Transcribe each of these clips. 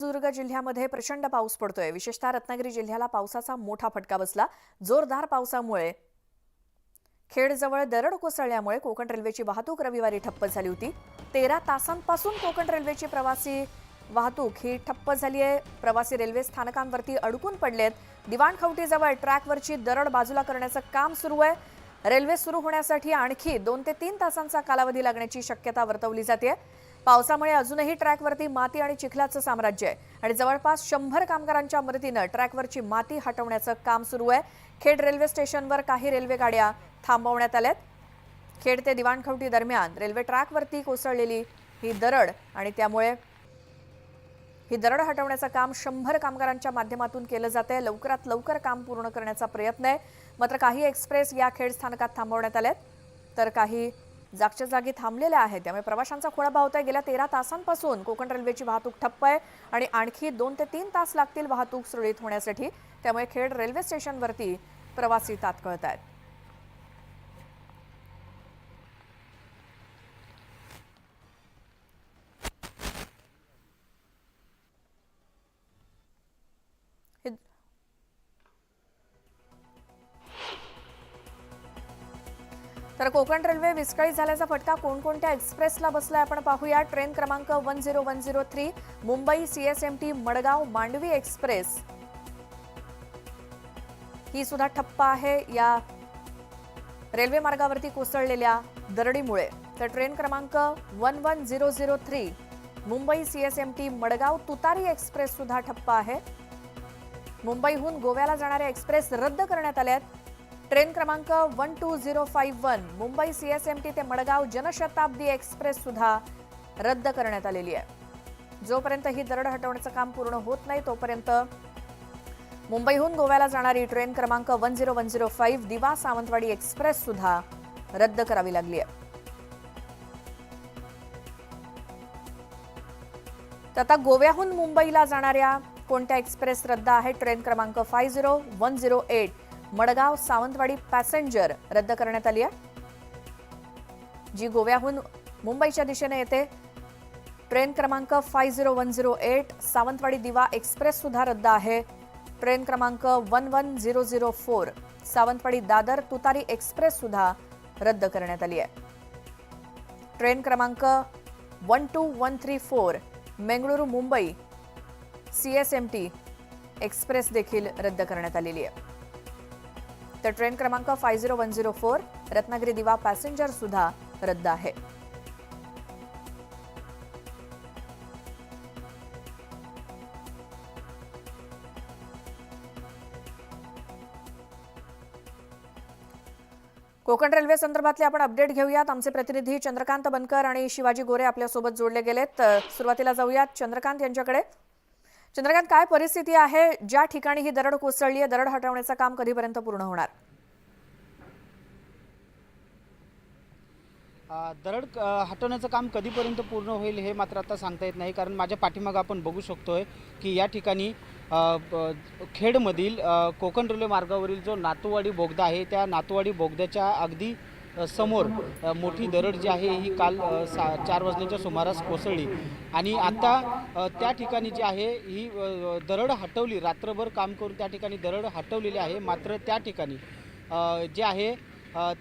सिंधुदुर्ग जिल्ह्यामध्ये प्रचंड पाऊस पडतोय. विशेषतः रत्नागिरी जिल्ह्याला पावसाचा मोठा फटका बसला. जोरदार पावसामुळे खेडजवळ दरड कोसळल्यामुळे कोकण रेल्वेची वाहतूक रविवारी ठप्प झाली होती. तेरा तासांपासून कोकण रेल्वेची प्रवासी वाहतूक ही ठप्प झाली आहे. प्रवासी रेल्वे स्थानकांवरती अडकून पडलेत. दिवाणखवटीजवळ ट्रॅकवरची दरड बाजूला करण्याचं काम सुरू आहे. रेल्वे सुरू होण्यासाठी आणखी दोन ते तीन तासांचा कालावधी लागण्याची शक्यता वर्तवली जाते. पावसामुळे अजूनही ट्रॅकवरती माती आणि चिखलाचं साम्राज्य आहे. आणि जवळपास शंभर कामगारांच्या मदतीनं ट्रॅकवरची माती हटवण्याचं काम सुरू आहे. खेड रेल्वे स्टेशनवर काही रेल्वे गाड्या थांबवण्यात आल्यात. खेड ते दिवाणखवटी दरम्यान रेल्वे ट्रॅकवरती कोसळलेली ही दरड आणि त्यामुळे ही दरड हटवण्याचं काम शंभर कामगारांच्या माध्यमातून केलं जात आहे. लवकरात लवकर काम पूर्ण करण्याचा प्रयत्न आहे. मात्र काही एक्सप्रेस या खेड स्थानकात थांबवण्यात आल्यात तर काही जागच्या जागी थांबलेल्या आहेत. त्यामुळे प्रवाशांचा खोळा होत आहे गेल्या तेरा तासांपासून कोकण रेल्वेची वाहतूक ठप्प आहे आणि आणखी दोन ते तीन तास लागतील वाहतूक सुरळीत होण्यासाठी. त्यामुळे खेड रेल्वे स्टेशनवरती प्रवासी तात्कळत आहेत. तर कोकण रेल्वे विस्कळीत झाल्याचा फटका कोणकोणत्या एक्सप्रेसला बसलाय आपण पाहूया. ट्रेन क्रमांक one zero one zero three Mumbai CSMT Madgaon Mandovi express. ही सुद्धा ठप्प आहे या रेल्वे मार्गावरती कोसळलेल्या दरडीमुळे. तर ट्रेन क्रमांक one one zero zero three Mumbai CSMT Madgaon Tutari express सुद्धा ठप्प आहे. मुंबईहून गोव्याला जाणाऱ्या एक्सप्रेस रद्द करण्यात आल्यात. ट्रेन क्रमांक one two zero five one Mumbai CSMT ते मडगाव जनशताब्दी एक्सप्रेस सुद्धा रद्द करण्यात आलेली आहे. जोपर्यंत ही दरड हटवण्याचं काम पूर्ण होत नाही तोपर्यंत मुंबईहून गोव्याला जाणारी ट्रेन क्रमांक one zero one zero five Diva Sawantwadi express सुद्धा रद्द करावी लागली आहे. तर आता गोव्याहून मुंबईला जाणाऱ्या कोणत्या एक्सप्रेस रद्द आहेत ट्रेन क्रमांक five zero one zero eight Madgaon Sawantwadi passenger रद्द करण्यात आली आहे. जी गोव्याहून मुंबईच्या दिशेने येते. ट्रेन क्रमांक five zero one zero eight Sawantwadi Diva express सुद्धा रद्द आहे. ट्रेन क्रमांक one one zero zero four Sawantwadi Dadar Tutari express सुद्धा रद्द करण्यात आली आहे. ट्रेन क्रमांक one two one three four Bengaluru Mumbai C S M express देखील रद्द करण्यात आलेली आहे. तर ट्रेन क्रमांक five zero one zero four Ratnagiri Diva passenger सुद्धा रद्द आहे. कोकण रेल्वे संदर्भातले आपण अपडेट घेऊयात. आमचे प्रतिनिधी चंद्रकांत बनकर आणि शिवाजी गोरे आपल्यासोबत जोडले गेलेत. सुरुवातीला जाऊयात. चंद्रकांत यांच्याकडे. चंद्रकांत काय परिस्थिती आहे? ज्या ठिकाणी ही दरड कोसळली आहे दरड हटवण्याचं काम कधीपर्यंत पूर्ण होणार? दरड हटवण्याचं काम कधीपर्यंत पूर्ण होईल हे मात्र आता सांगता येत नाही. कारण माझ्या पाठीमागं आपण बघू शकतोय की या ठिकाणी खेडमधील कोकण रेल्वे मार्गावरील जो नातूवाडी बोगदा आहे त्या नातूवाडी बोगद्याच्या अगदी समोर मोठी दरड जी आहे ही काल सा चार वाजण्याच्या सुमारास कोसळली. आणि आता त्या ठिकाणी जी आहे ही दरड हटवली. रात्रभर काम करून त्या ठिकाणी दरड हटवलेली आहे मात्र त्या ठिकाणी जे आहे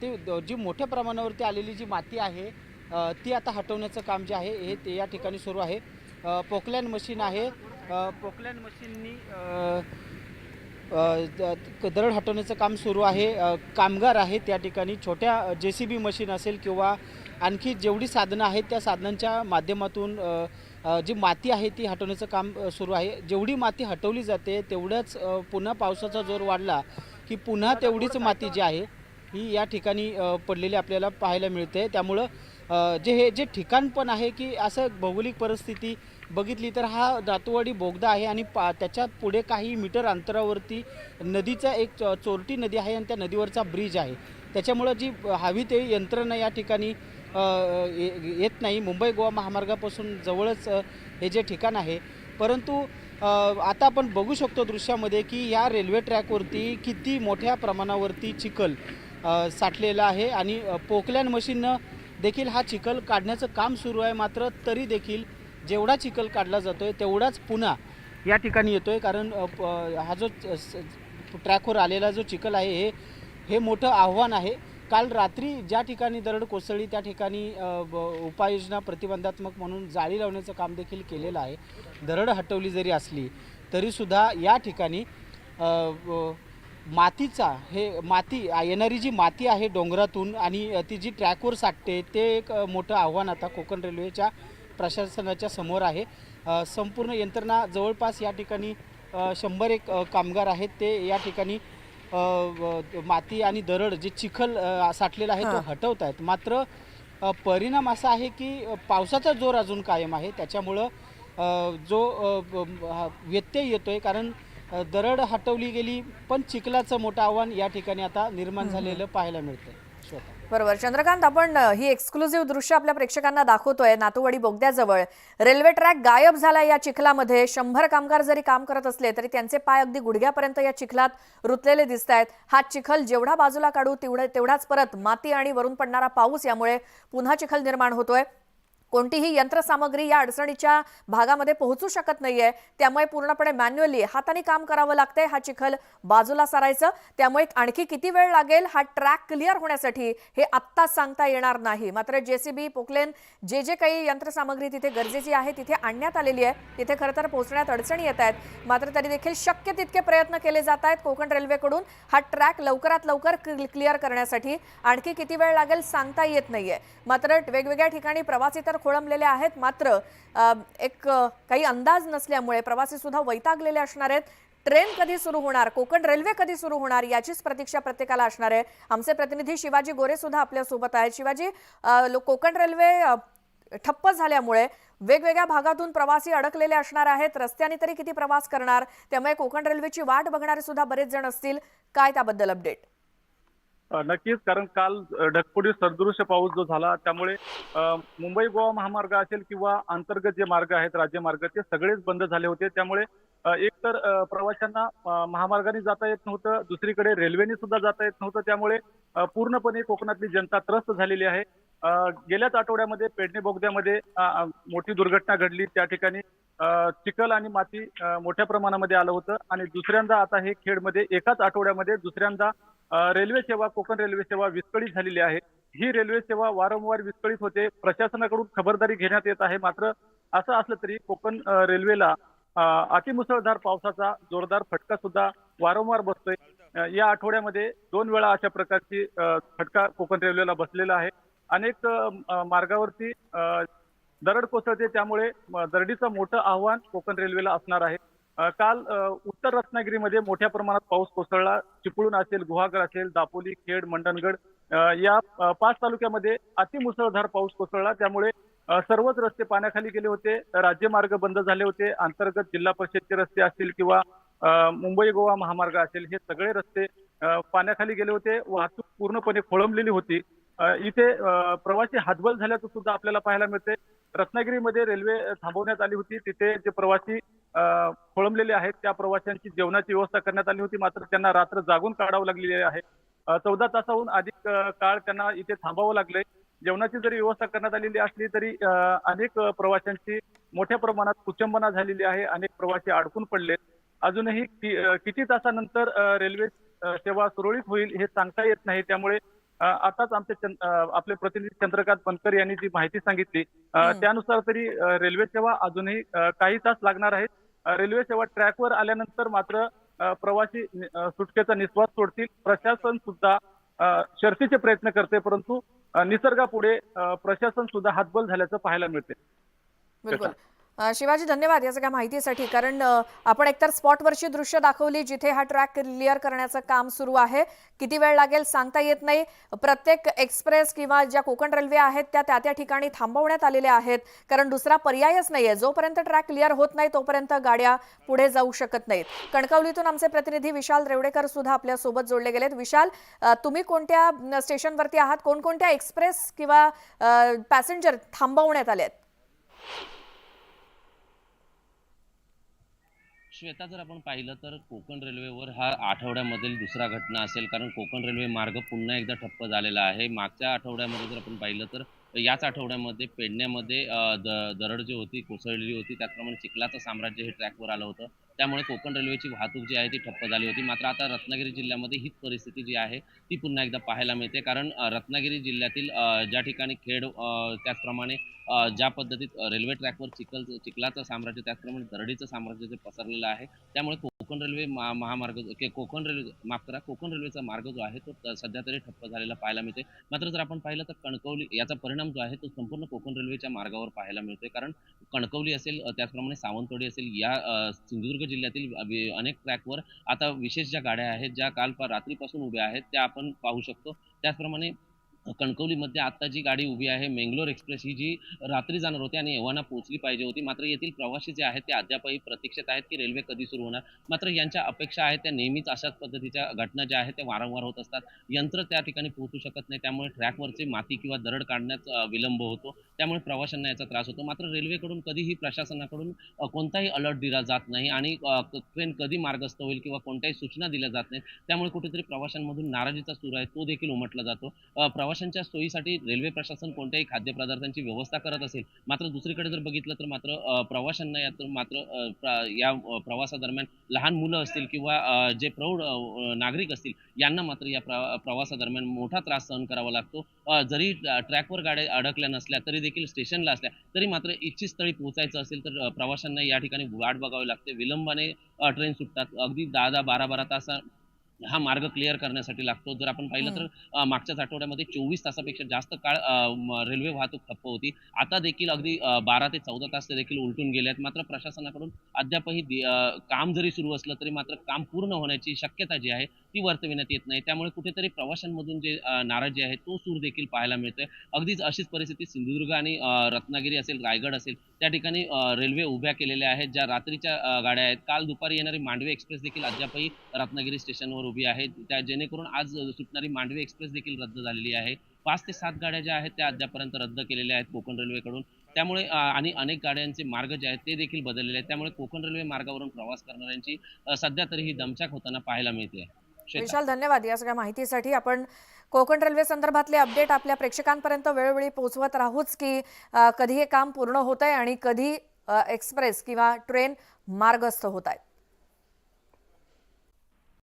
ते जी मोठ्या प्रमाणावरती आलेली जी माती आहे ती आता हटवण्याचं काम जे आहे हे ते या ठिकाणी सुरू आहे. पोकलॅन मशीन आहे. पोकलॅन मशीननी दरड हटवण्याचं काम सुरू आहे. कामगार आहेत त्या ठिकाणी. छोट्या जे सी बी मशीन असेल किंवा आणखी जेवढी साधनं आहेत त्या साधनांच्या माध्यमातून जी माती आहे ती हटवण्याचं काम सुरू आहे. जेवढी माती हटवली जाते तेवढ्याच पुन्हा पावसाचा जोर वाढला की पुन्हा तेवढीच माती जी आहे ही या ठिकाणी पडलेली आपल्याला पाहायला मिळते. त्यामुळं जे हे जे ठिकाण पण आहे की असं भौगोलिक परिस्थिती बघितली तर हा दातुवाडी बोगदा आहे आणि पा त्याच्यात पुढे काही मीटर अंतरावरती नदीचा एक चो- चोरटी नदी आहे आणि त्या नदीवरचा ब्रिज आहे. त्याच्यामुळं जी हवी ते यंत्रणा या ठिकाणी ये- येत नाही. मुंबई गोवा महामार्गापासून जवळच हे जे ठिकाण आहे. परंतु आता आपण बघू शकतो दृश्यामध्ये की या रेल्वे ट्रॅकवरती किती मोठ्या प्रमाणावरती चिखल साठलेला आहे आणि पोकलँड मशीननं देखील हा चिखल काढण्याचं काम सुरू आहे मात्र तरी देखील जेवढा चिखल काढला जातो आहे तेवढाच पुन्हा या ठिकाणी येतो आहे कारण प- हा जो ट्रॅकवर आलेला जो चिखल आहे हे हे मोठं आव्हान आहे. काल रात्री ज्या ठिकाणी दरड कोसळली त्या ठिकाणी उपाययोजना प्रतिबंधात्मक म्हणून जाळी लावण्याचं काम देखील केलेलं आहे. दरड हटवली जरी असली तरीसुद्धा या ठिकाणी मातीचा हे माती येणारी जी माती आहे डोंगरातून आणि ती जी ट्रॅकवर साठते ते एक मोठं आव्हान आता कोकण रेल्वेच्या प्रशासनाच्या समोर आहे. संपूर्ण यंत्रणा जवळपास या ठिकाणी शंभर एक कामगार आहेत. ते या ठिकाणी माती आणि दरड जे चिखल साठलेला आहे तो. हटवत आहेत मात्र परिणाम असा आहे की पावसाचा जोर अजून कायम आहे. त्याच्यामुळं जो व्यत्यय येतोय कारण अ, दरड हटवली गेली पण चिखलाचं मोठं आव्हान या ठिकाणी आता निर्माण झालेलं पाहायला श्वेता बरोबर. चंद्रकांत आपण ही एक्सक्लुझिव्ह दृश्य आपल्या प्रेक्षकांना दाखवतोय नातूवाडी बोगद्याजवळ. रेल्वे ट्रॅक गायब झाला या चिखलामध्ये. शंभर कामगार जरी काम करत असले तरी त्यांचे पाय अगदी गुडघ्यापर्यंत या चिखलात रुतलेले दिसत आहेत हा चिखल जेवढा बाजूला काढू तेवढे तेवढाच परत माती आणि वरून पडणारा पाऊस यामुळे पुन्हा चिखल निर्माण होतोय. कोणतीही यंत्रसामग्री या अडचणीच्या भागामध्ये पोहोचू शकत नाहीये. त्यामुळे पूर्णपणे मॅन्युअली हाताने काम करावं लागतंय हा चिखल बाजूला सारायचं. त्यामुळे आणखी किती वेळ लागेल हा ट्रॅक क्लिअर होण्यासाठी हे आत्ता सांगता येणार नाही. मात्र जेसीबी पोकलेन जे जे काही यंत्रसामग्री तिथे गरजेची आहे तिथे आणण्यात आलेली आहे. तिथे खरं तर पोहोचण्यात अडचणी येत आहेत. मात्र तरी देखील शक्य तितके प्रयत्न केले जात आहेत कोकण रेल्वेकडून. हा ट्रॅक लवकरात लवकर क्लिअर करण्यासाठी आणखी किती वेळ लागेल सांगता येत नाहीये. मात्र वेगवेगळ्या ठिकाणी प्रवासी तर खोळंबलेले आहेत. मात्र एक काही अंदाज नसल्यामुळे प्रवासी सुद्धा वैतागलेले असणार आहेत. ट्रेन कधी सुरू होणार? कोकण रेल्वे कधी सुरू होणार? याचीच प्रतीक्षा प्रत्येकाला असणार आहे. आमचे प्रतिनिधी शिवाजी गोरे सुद्धा आपल्यासोबत आहेत. शिवाजी कोकण रेल्वे ठप्प झाल्यामुळे वेगवेगळ्या भागातून प्रवासी अडकलेले असणार आहेत. रस्त्याने तरी किती प्रवास करणार? त्यामुळे कोकण रेल्वेची वाट बघणारे सुद्धा बरेच जण असतील. काय त्याबद्दल अपडेट नक्कीच कारण काल ढकपुडी सदृश्य पाऊस जो झाला त्यामुळे मुंबई गोवा महामार्ग असेल किंवा अंतर्गत जे मार्ग आहेत राज्यमार्ग ते सगळेच बंद झाले होते. त्यामुळे एक एकतर प्रवाशांना महामार्गाने जाता येत नव्हतं दुसरीकडे रेल्वेने सुद्धा जाता येत नव्हतं. त्यामुळे पूर्णपणे कोकणातली जनता त्रस्त झालेली आहे. गेल्याच आठवड्यामध्ये पेडणे बोगद्यामध्ये मोठी दुर्घटना घडली. त्या ठिकाणी चिखल आणि माती मोठ्या प्रमाणामध्ये आलं होतं. आणि दुसऱ्यांदा आता हे खेडमध्ये एकाच आठवड्यामध्ये दुसऱ्यांदा रेल्वे सेवा कोकण रेल्वे सेवा विस्कळीत झालेली आहे. ही रेल्वे सेवा वारंवार विस्कळीत होते. प्रशासनाकडून खबरदारी घेण्यात येत आहे. मात्र असं असलं तरी कोकण रेल्वेला अतिमुसळधार पावसाचा जोरदार फटका सुद्धा वारंवार बसतोय. या आठवड्यामध्ये दोन वेळा अशा प्रकारची फटका कोकण रेल्वेला बसलेला आहे. अनेक मार्गावरती दरड कोसळते. त्यामुळे दरडीचं मोठं आव्हान कोकण रेल्वेला असणार आहे. काल उत्तर रत्नागिरीमध्ये मोठ्या प्रमाणात पाऊस कोसळला. चिपळूण असेल गुहागर असेल दापोली खेड मंडणगड या पाच तालुक्यामध्ये अतिमुसळधार पाऊस कोसळला. त्यामुळे सर्वच रस्ते पाण्याखाली गेले होते. राज्यमार्ग बंद झाले होते. अंतर्गत जिल्हा परिषदचे रस्ते असतील किंवा मुंबई गोवा महामार्ग असेल हे सगळे रस्ते पाण्याखाली गेले होते. वाहतूक पूर्णपणे खोळंबलेली होती. इथे प्रवासी हातबल झाल्याचं सुद्धा आपल्याला पाहायला मिळते रत्नागिरीमध्ये रेल्वे थांबवण्यात आली होती. तिथे जे प्रवासी खोळंबलेले आहेत त्या प्रवाशांची जेवणाची व्यवस्था करण्यात आली होती. मात्र त्यांना रात्र जागून काढावं लागलेली आहे. चौदा तासाहून अधिक काळ त्यांना इथे थांबावं लागलंय. जेवणाची जरी व्यवस्था करण्यात आलेली असली तरी अनेक प्रवाशांची मोठ्या प्रमाणात कुचंबना झालेली आहे. अनेक प्रवासी अडकून पडले. अजूनही किती तासानंतर रेल्वे सेवा सुरळीत होईल हे सांगता येत नाही. त्यामुळे आताच आमचे आपले प्रतिनिधी चंद्रकांत बनकर यांनी जी माहिती सांगितली. त्यानुसार तरी रेल्वे सेवा अजूनही काही तास लागणार आहेत. रेल्वे सेवा ट्रॅकवर आल्यानंतर मात्र प्रवासी सुटकेचा निश्वास सोडतील. प्रशासन सुद्धा अ, शर्थीचे प्रयत्न करते परंतु निसर्गापुढे प्रशासन सुद्धा हातबल झाल्याचं पाहायला मिळते. शिवाजी धन्यवाद या सगळ्या माहितीसाठी कारण आपण एकतर स्पॉटवरची दृश्य दाखवली जिथे हा ट्रॅक क्लिअर करण्याचं काम सुरू आहे. किती वेळ लागेल सांगता येत नाही. प्रत्येक एक्सप्रेस किंवा ज्या कोकण रेल्वे आहेत त्या त्या त्या ठिकाणी थांबवण्यात आलेल्या आहेत. कारण दुसरा पर्यायच नाहीये. जोपर्यंत ट्रॅक क्लिअर होत नाही तोपर्यंत गाड्या पुढे जाऊ शकत नाहीत. कणकवलीतून आमचे प्रतिनिधी विशाल रेवडेकर सुद्धा आपल्यासोबत जोडले गेलेत. विशाल तुम्ही कोणत्या स्टेशनवरती आहात? कोणकोणत्या एक्सप्रेस किंवा पॅसेंजर थांबवण्यात आले आहेत श्वेता जर आपण पाहिलं तर कोकण रेल्वेवर हा आठवड्यामधील दुसरा घटना असेल. कारण कोकण रेल्वे मार्ग पुन्हा एकदा ठप्प झालेला आहे. मागच्या आठवड्यामध्ये जर आपण पाहिलं तर याच आठवड्यामध्ये पेडण्यामध्ये द दरड जी होती कोसळलेली होती. त्याचप्रमाणे चिखलाचं साम्राज्य हे ट्रॅकवर आलं होतं. त्यामुळे कोकण रेल्वेची वाहतूक जी आहे ती ठप्प झाली होती. मात्र आता रत्नागिरी जिल्ह्यामध्ये हीच परिस्थिती जी आहे ती पुन्हा एकदा पाहायला मिळते. कारण रत्नागिरी जिल्ह्यातील ज्या ठिकाणी खेड त्याचप्रमाणे ज्या पद्धतीत रेल्वे ट्रॅकवर चिखल चिखलाचं साम्राज्य त्याचप्रमाणे दरडीचं साम्राज्य जे पसरलेलं आहे त्यामुळे कोकण रेल्वे मा- महामार्ग के- कोकण रेल्वे माफ करा कोकण रेल्वेचा मार्ग जो आहे तो सध्या तरी ठप्प झालेला पाहायला मिळते मात्र जर आपण पाहिलं तर कणकवली याचा परिणाम जो आहे तो संपूर्ण कोकण रेल्वेच्या मार्गावर पाहायला मिळतोय. कारण कणकवली असेल त्याचप्रमाणे सावंतवाडी असेल या सिंधुदुर्ग जिल्ह्यातील अनेक ट्रॅकवर आता विशेष ज्या गाड्या आहेत ज्या काल रात्रीपासून उभ्या आहेत त्या आपण पाहू शकतो. त्याचप्रमाणे कणकवलीमध्ये आता जी गाडी उभी आहे मेंगलोर एक्सप्रेस ही जी रात्री जाणार होती आणि एव्हाना पोहोचली पाहिजे होती. मात्र येथील प्रवासी जे आहेत ते अद्यापही प्रतीक्षेत आहेत की रेल्वे कधी सुरू होणार? मात्र यांच्या अपेक्षा आहेत त्या नेहमीच अशाच पद्धतीच्या घटना ज्या आहेत त्या वारंवार होत असतात. यंत्र त्या ठिकाणी पोहोचू शकत नाही त्यामुळे ट्रॅकवरचे माती किंवा दरड काढण्यात विलंब होतो. त्यामुळे प्रवाशांना याचा त्रास होतो. मात्र रेल्वेकडून कधीही प्रशासनाकडून कोणताही अलर्ट दिला जात नाही आणि ट्रेन कधी मार्गस्थ होईल किंवा कोणत्याही सूचना दिल्या जात नाहीत. त्यामुळे कुठेतरी प्रवाशांमधून नाराजीचा सूर आहे तो देखील उमटला जातो. अ, प्रवाशांच्या सोयीसाठी रेल्वे प्रशासन कोणत्याही खाद्यपदार्थांची व्यवस्था करत असेल मात्र दुसरीकडे जर बघितलं तर मात्र प्रवाशांना यात मात्र या प्रवासादरम्यान लहान मुलं असतील किंवा जे प्रौढ नागरिक असतील यांना मात्र या प्रवासादरम्यान मोठा त्रास सहन करावा लागतो. जरी ट्रॅकवर गाड्या अडकल्या नसल्या तरी देखील स्टेशनला असल्या तरी मात्र इच्छित स्थळी पोहोचायचं असेल तर प्रवाशांना या ठिकाणी वाट बघावी लागते. विलंबाने ट्रेन सुटतात. अगदी दहा दहा बारा बारा तास हा मार्ग क्लिअर करण्यासाठी लागतो. जर आपण पाहिलं तर अ, मागच्याच आठवड्यामध्ये चोवीस तासापेक्षा जास्त काळ रेल्वे वाहतूक ठप्प होती. आता देखील अगदी बारा ते चौदा तास ते देखील उलटून गेले आहेत मात्र प्रशासनाकडून अद्यापही काम जरी सुरू असलं तरी मात्र काम पूर्ण होण्याची शक्यता जी आहे ती वर्तविण्यात येत नाही. त्यामुळे कुठेतरी प्रवाशांमधून जे नाराजी आहे तो सूर देखील पाहायला मिळतोय. अगदीच अशीच परिस्थिती सिंधुदुर्ग आणि रत्नागिरी असेल रायगड असेल त्या ठिकाणी रेल्वे उभ्या केलेल्या आहेत. ज्या रात्रीच्या गाड्या आहेत. काल दुपारी येणारी मांडवी एक्सप्रेस देखील अद्यापही रत्नागिरी स्टेशनवर उभी आहे त्या जेणेकरून आज सुटणारी मांडवी एक्सप्रेस देखील रद्द झालेली आहे. पाच ते सात गाड्या ज्या आहेत त्या अद्यापर्यंत रद्द केलेल्या आहेत कोकण रेल्वेकडून. त्यामुळे आणि अनेक गाड्यांचे मार्ग जे आहेत ते देखील बदललेले आहेत. त्यामुळे कोकण रेल्वे मार्गावरून प्रवास करणाऱ्यांची सध्या तरी ही दमछाक होताना पाहायला मिळते. विशाल धन्यवाद या सगळ्या माहितीसाठी. आपण कोकण रेल्वे संदर्भातले अपडेट आपल्या प्रेक्षकांपर्यंत वेळोवेळी पोहोचवत राहूच की कधी हे काम पूर्ण होत आहे आणि कधी एक्सप्रेस किंवा ट्रेन मार्गस्थ होत आहेत.